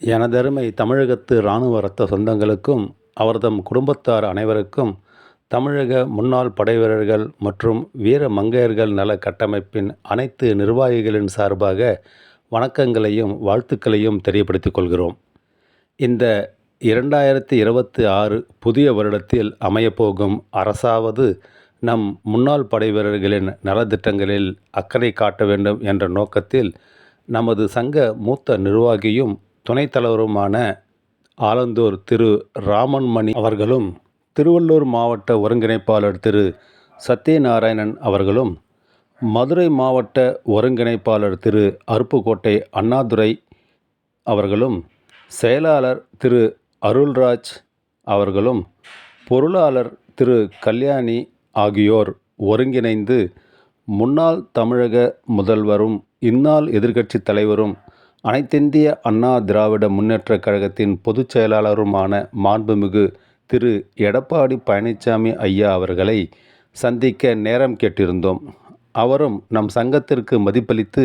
எனதருமை தமிழகத்து இராணுவ இரத்த சொந்தங்களுக்கும் அவர்தம் குடும்பத்தார் அனைவருக்கும் தமிழக முன்னாள் படைவீரர்கள் மற்றும் வீர மங்கையர்கள் நல கட்டமைப்பின் அனைத்து நிர்வாகிகளின் சார்பாக வணக்கங்களையும் வாழ்த்துக்களையும் தெரியப்படுத்திக் கொள்கிறோம். இந்த இரண்டாயிரத்தி இருபத்தி ஆறு புதிய வருடத்தில் அமையப்போகும் அரசாவது நம் முன்னாள் படைவீரர்களின் நலத்திட்டங்களில் அக்கறை காட்ட வேண்டும் என்ற நோக்கத்தில் நமது சங்க மூத்த நிர்வாகியும் துணைத் தலைவருமான ஆலந்தூர் திரு ராமன்மணி அவர்களும் திருவள்ளூர் மாவட்ட ஒருங்கிணைப்பாளர் திரு சத்யநாராயணன் அவர்களும் மதுரை மாவட்ட ஒருங்கிணைப்பாளர் திரு அருப்புக்கோட்டை அண்ணாதுரை அவர்களும் செயலாளர் திரு அருள்ராஜ் அவர்களும் பொருளாளர் திரு கல்யாணி ஆகியோர் ஒருங்கிணைந்து முன்னாள் தமிழக முதல்வரும் இந்நாள் எதிர்க்கட்சித் தலைவரும் அனைத்திந்திய அண்ணா திராவிட முன்னேற்றக் கழகத்தின் பொதுச் செயலாளருமான மாண்புமிகு திரு. எடப்பாடி பழனிசாமி ஐயா அவர்களை சந்திக்க நேரம் கேட்டிருந்தோம். அவரும் நம் சங்கத்திற்கு மதிப்பளித்து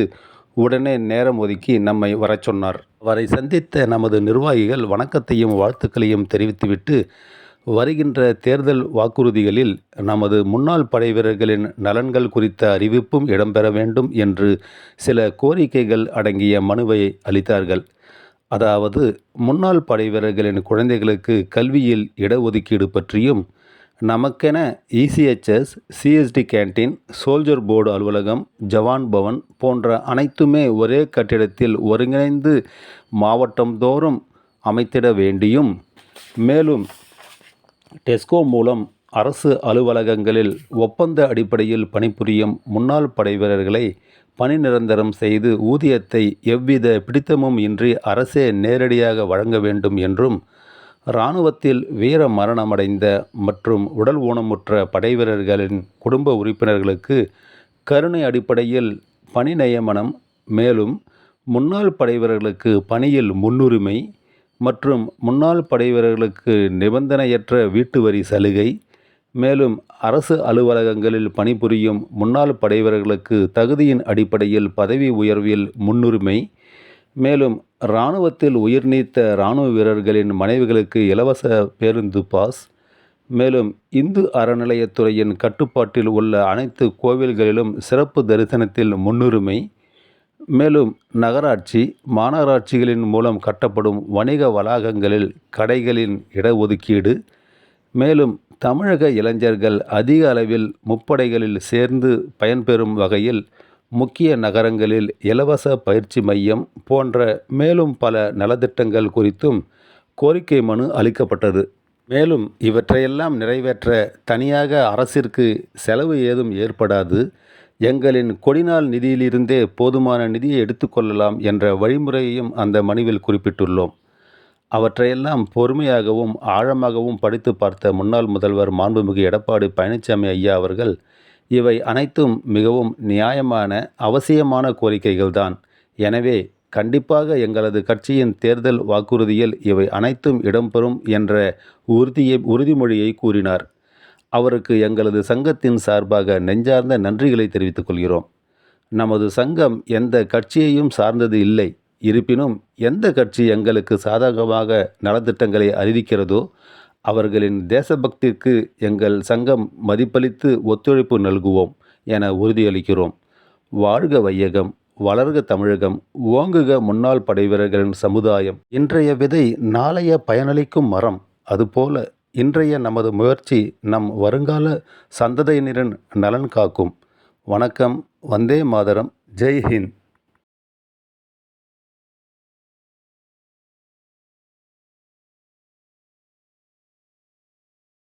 உடனே நேரம் ஒதுக்கி நம்மை வரச் சொன்னார். அவரை சந்தித்த நமது நிர்வாகிகள் வணக்கத்தையும் வாழ்த்துக்களையும் தெரிவித்துவிட்டு வருகின்ற தேர்தல் வாக்குறுதிகளில் நமது முன்னாள் படைவீரர்களின் நலன்கள் குறித்த அறிவிப்பும் இடம்பெற வேண்டும் என்று சில கோரிக்கைகள் அடங்கிய மனுவை அளித்தார்கள். அதாவது முன்னாள் படைவீரர்களின் குழந்தைகளுக்கு கல்வியில் இடஒதுக்கீடு பற்றியும் நமக்கென ECHS CSD canteen soldier board அலுவலகம் ஜவான் பவன் போன்ற அனைத்துமே ஒரே கட்டிடத்தில் ஒருங்கிணைந்து மாவட்டந்தோறும் அமைத்திட வேண்டியும் மேலும் டெஸ்கோ மூலம் அரசு அலுவலகங்களில் ஒப்பந்த அடிப்படையில் பணிபுரியும் முன்னாள் படைவீரர்களை பணி நிரந்தரம் செய்து ஊதியத்தை எவ்வித பிடித்தமும் இன்றி அரசே நேரடியாக வழங்க வேண்டும் என்றும் இராணுவத்தில் வீர மரணமடைந்த மற்றும் உடல் ஊனமுற்ற படைவீரர்களின் குடும்ப உறுப்பினர்களுக்கு கருணை அடிப்படையில் பணி நியமனம் மேலும் முன்னாள் படைவீரர்களுக்கு பணியில் முன்னுரிமை மற்றும் முன்னாள் படைவீரர்களுக்கு நிபந்தனையற்ற வீட்டு வரி சலுகை மேலும் அரசு அலுவலகங்களில் பணிபுரியும் முன்னாள் படைவீரர்களுக்கு தகுதியின் அடிப்படையில் பதவி உயர்வில் முன்னுரிமை மேலும் இராணுவத்தில் உயிர் நீத்த இராணுவ வீரர்களின் மனைவிகளுக்கு இலவச பேருந்து பாஸ் மேலும் இந்து அறநிலையத்துறையின் கட்டுப்பாட்டில் உள்ள அனைத்து கோவில்களிலும் சிறப்பு தரிசனத்தில் முன்னுரிமை மேலும் நகராட்சி மாநகராட்சிகளின் மூலம் கட்டப்படும் வணிக வளாகங்களில் கடைகளின் இடஒதுக்கீடு மேலும் தமிழக இளைஞர்கள் அதிக அளவில் முப்படைகளில் சேர்ந்து பயன்பெறும் வகையில் முக்கிய நகரங்களில் இலவச பயிற்சி மையம் போன்ற மேலும் பல நலத்திட்டங்கள் குறித்தும் கோரிக்கை மனு அளிக்கப்பட்டது. மேலும் இவற்றையெல்லாம் நிறைவேற்ற தனியாக அரசிற்கு செலவு ஏதும் ஏற்படாது. எங்களின் கொடிநாள் நிதியிலிருந்தே போதுமான நிதியை எடுத்துக்கொள்ளலாம் என்ற வழிமுறையையும் அந்த மனுவில் குறிப்பிட்டுள்ளோம். அவற்றையெல்லாம் பொறுமையாகவும் ஆழமாகவும் படித்து பார்த்த முன்னாள் முதல்வர் மாண்புமிகு எடப்பாடி பழனிசாமி ஐயா அவர்கள் இவை அனைத்தும் மிகவும் நியாயமான அவசியமான கோரிக்கைகள்தான். எனவே கண்டிப்பாக எங்களது கட்சியின் தேர்தல் வாக்குறுதியில் இவை அனைத்தும் இடம்பெறும் என்ற உறுதியை உறுதிமொழியை கூறினார். அவருக்கு எங்களது சங்கத்தின் சார்பாக நெஞ்சார்ந்த நன்றிகளை தெரிவித்துக் கொள்கிறோம். நமது சங்கம் எந்த கட்சியையும் சார்ந்தது இல்லை. இருப்பினும் எந்த கட்சி எங்களுக்கு சாதகமாக நலத்திட்டங்களை அறிவிக்கிறதோ அவர்களின் தேசபக்திக்கு எங்கள் சங்கம் மதிப்பளித்து ஒத்துழைப்பு நல்குவோம் என உறுதியளிக்கிறோம். வாழ்க வையகம் வளர்க தமிழகம் ஓங்குக முன்னாள் படைவீரர்களின் சமுதாயம். இன்றைய விதை நாளைய பயனளிக்கும் மரம். அதுபோல இன்றைய நமது முயற்சி நம் வருங்கால சந்ததியினரின் நலன் காக்கும். வணக்கம். வந்தே மாதரம். ஜெய் ஹிந்த்.